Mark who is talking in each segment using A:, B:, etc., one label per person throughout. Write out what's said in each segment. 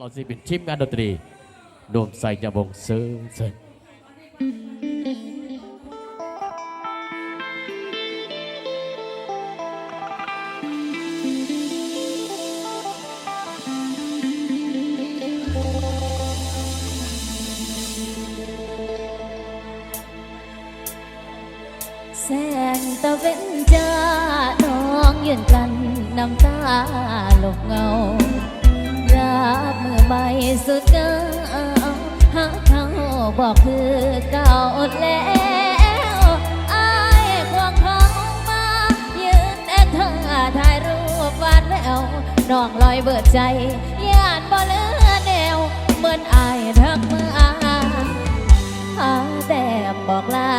A: เราจะเป็นทีมงานดนตรีรวมใส่ยาบงเซิร์เซิร์
B: แสงตะเวนจ้าน้องยืนกันน้ำตาหลบเงา บเมื่อใบสุดเงาหาเขาบอกคือเก่าแล้วไอ้ควงเขามายืนแต่เธอถ่ายรูปวาดแววน้องลอยเบิดใจยาติบ่เลือแนว เหมือนไอ้ยทักมาหาแต่บอกลา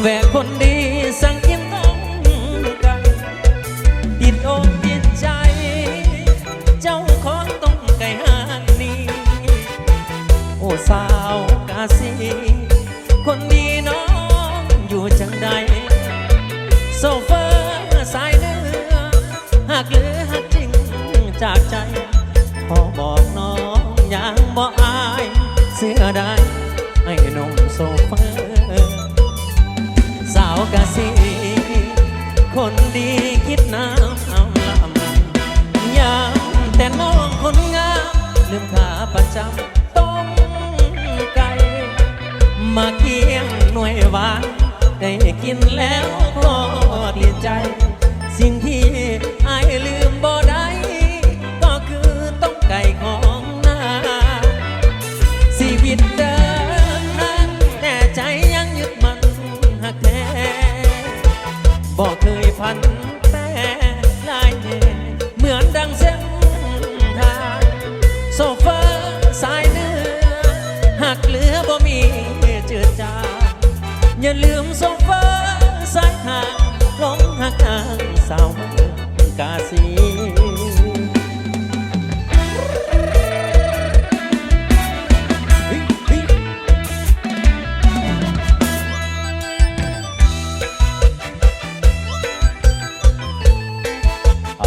B: แวนคนดี กะสีคนดีคิดน้ำเอาลำยามแต่น้องคนงามลืมขาประจำต้มไก่มาเคียงหน่วยวานได้กิน
C: แล้วพอลี่ยนใจ สิ่งที่อ้ยลืม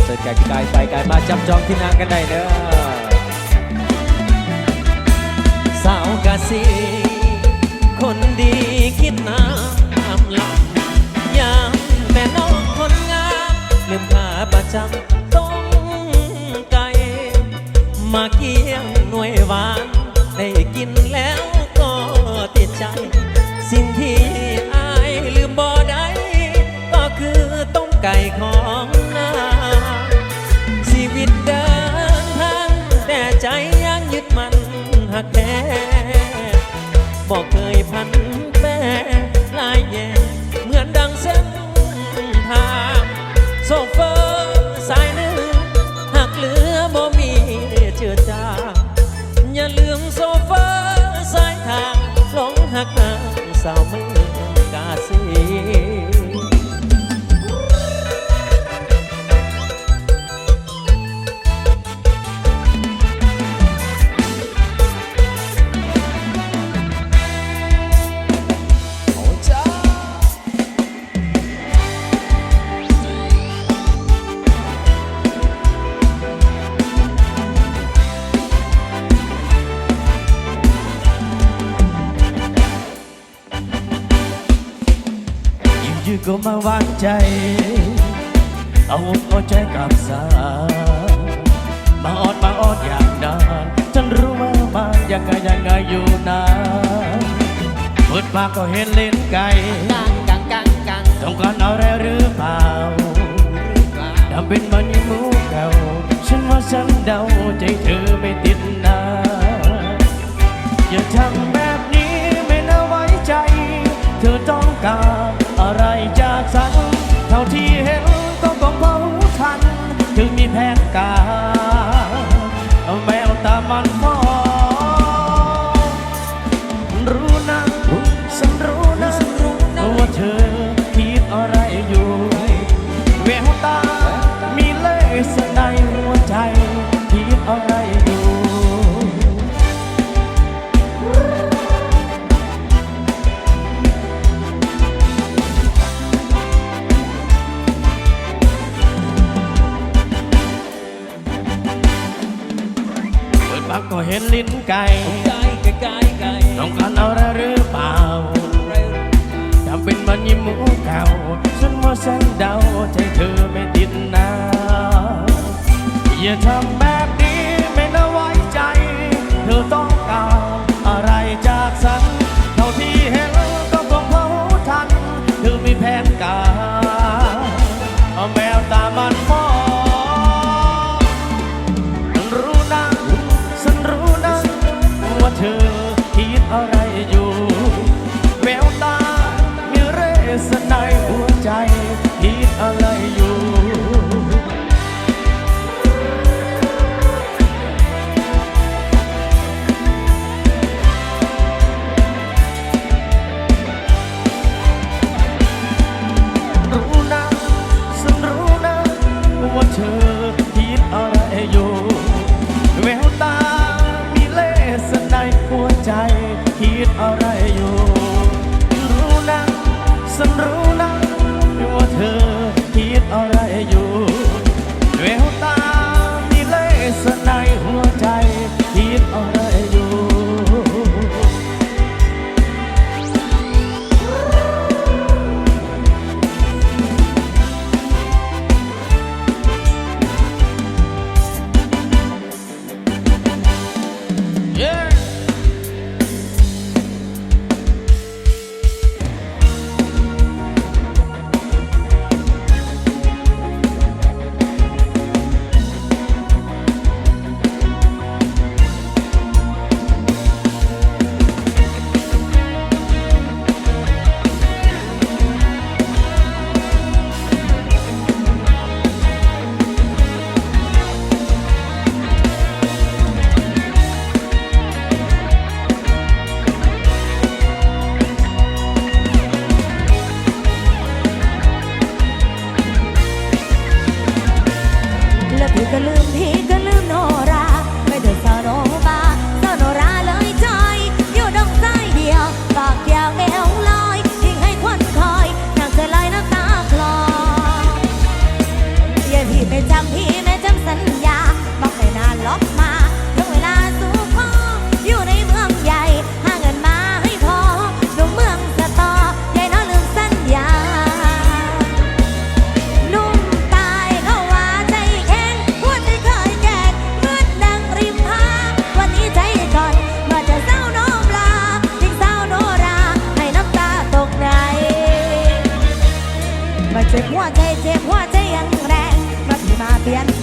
C: เสริฐแก่กายไปกายมาจับจองที่นางกันได้เด้อสาวกะสีคนดีคิดนาำลำยามแม่น้องคนงามลืมพาประจำักแท้บอก มาวางใจ เอาหัว
A: ใจกับสามาออดมาออดอย่างนานฉันรู้ว่ามาอยังไงยังไงอยู่นานเปิดปากก็เห็นเล่นไก่
C: กังกังกัง
A: ต้องการเอะไรหรือเปล่าทำเป็นมันยิ่มูเก่าฉันว่าฉันเดาใจเธอไม่ติดนาอย่าทำ เท่าที่ เจ็
D: บหัวใจเจ็บหัวใจยังแรงรัที่มาเปลี่ยน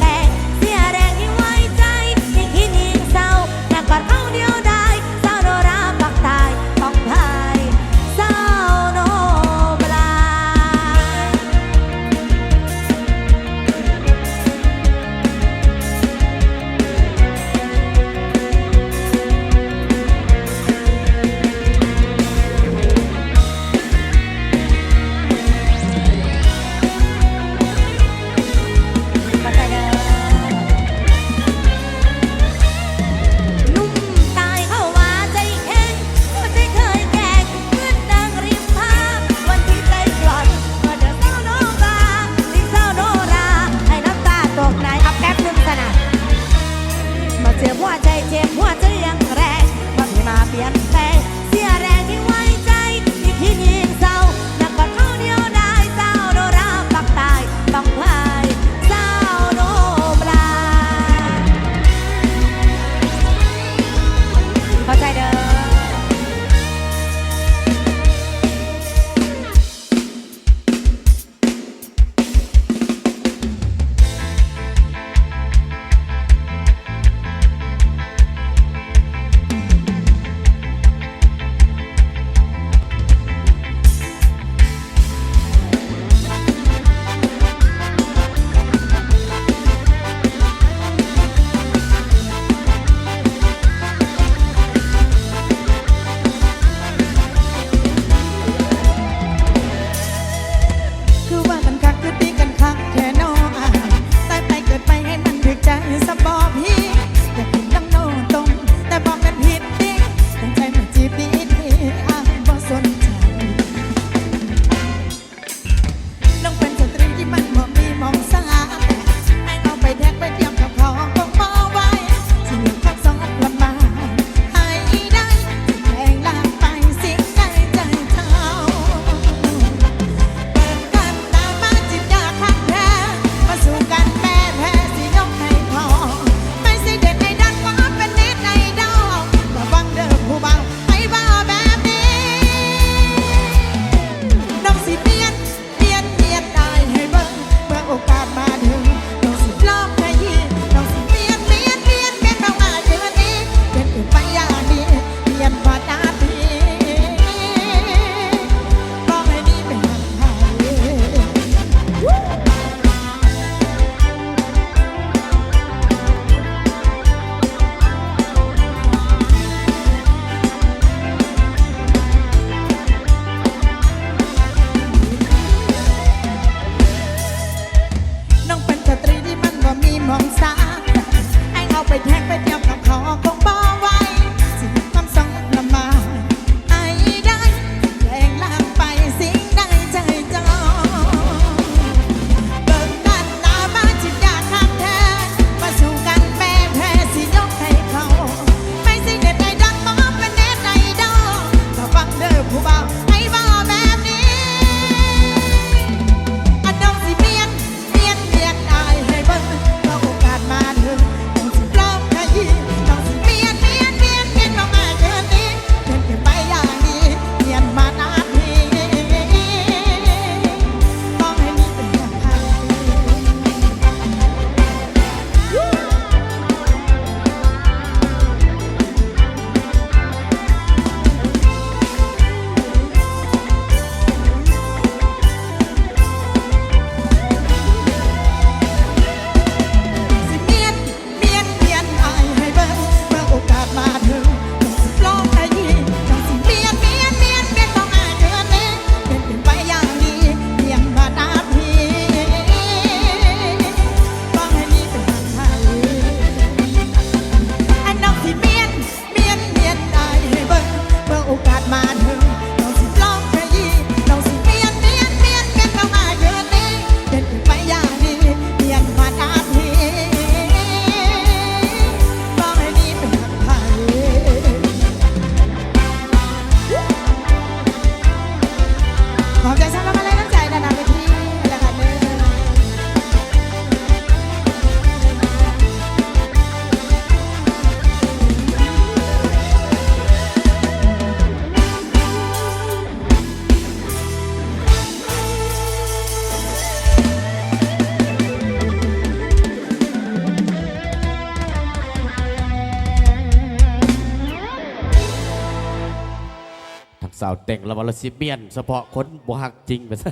D: แต่งละ
E: วันละสิเมียนเฉ
A: พาะคนบ่ฮักจริงไปซะ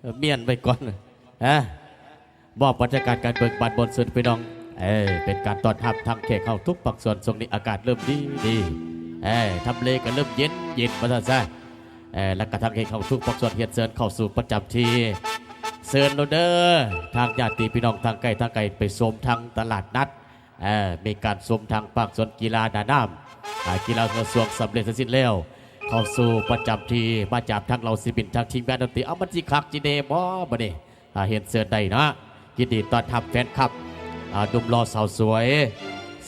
A: เออเมียนไปก่อนฮะมอบบรรยากาศการเบิกบานบนสุดพี่น้อง เอ้เป็นการต้อนรับทางเขตเข้าทุกปักส่วนทรงนี้อากาศเริ่มดีดีเอ้ทำเลก็เริ่มเย็นเย็นมาซะซะเอ้แล้วก็ทางเขตเข้าทุกปักส่วนเฮียนเซินเข้าสู่ประจำที่เซินโนเดอร์ทางญาติพี่น้องทางไกลทางไกลไปชมทางตลาดนัดเอ้มีการชมทางปักส่วนกีฬาดาน้ำกีฬากระทรวงสำเร็จสิ้นแล้ว เข้าสู่ประจำที่มาจับทางเราสิบินทางทีมงานดนตรีเอามันสิคักจีเนบ่บ่นี่ยเห็นเสื้อใดนะยินดีตอนรับแฟนคลับดุมรอสาวสวย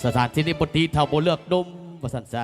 A: สถานที่นี้บทีเท่าโบเลือกดุมประสันใจ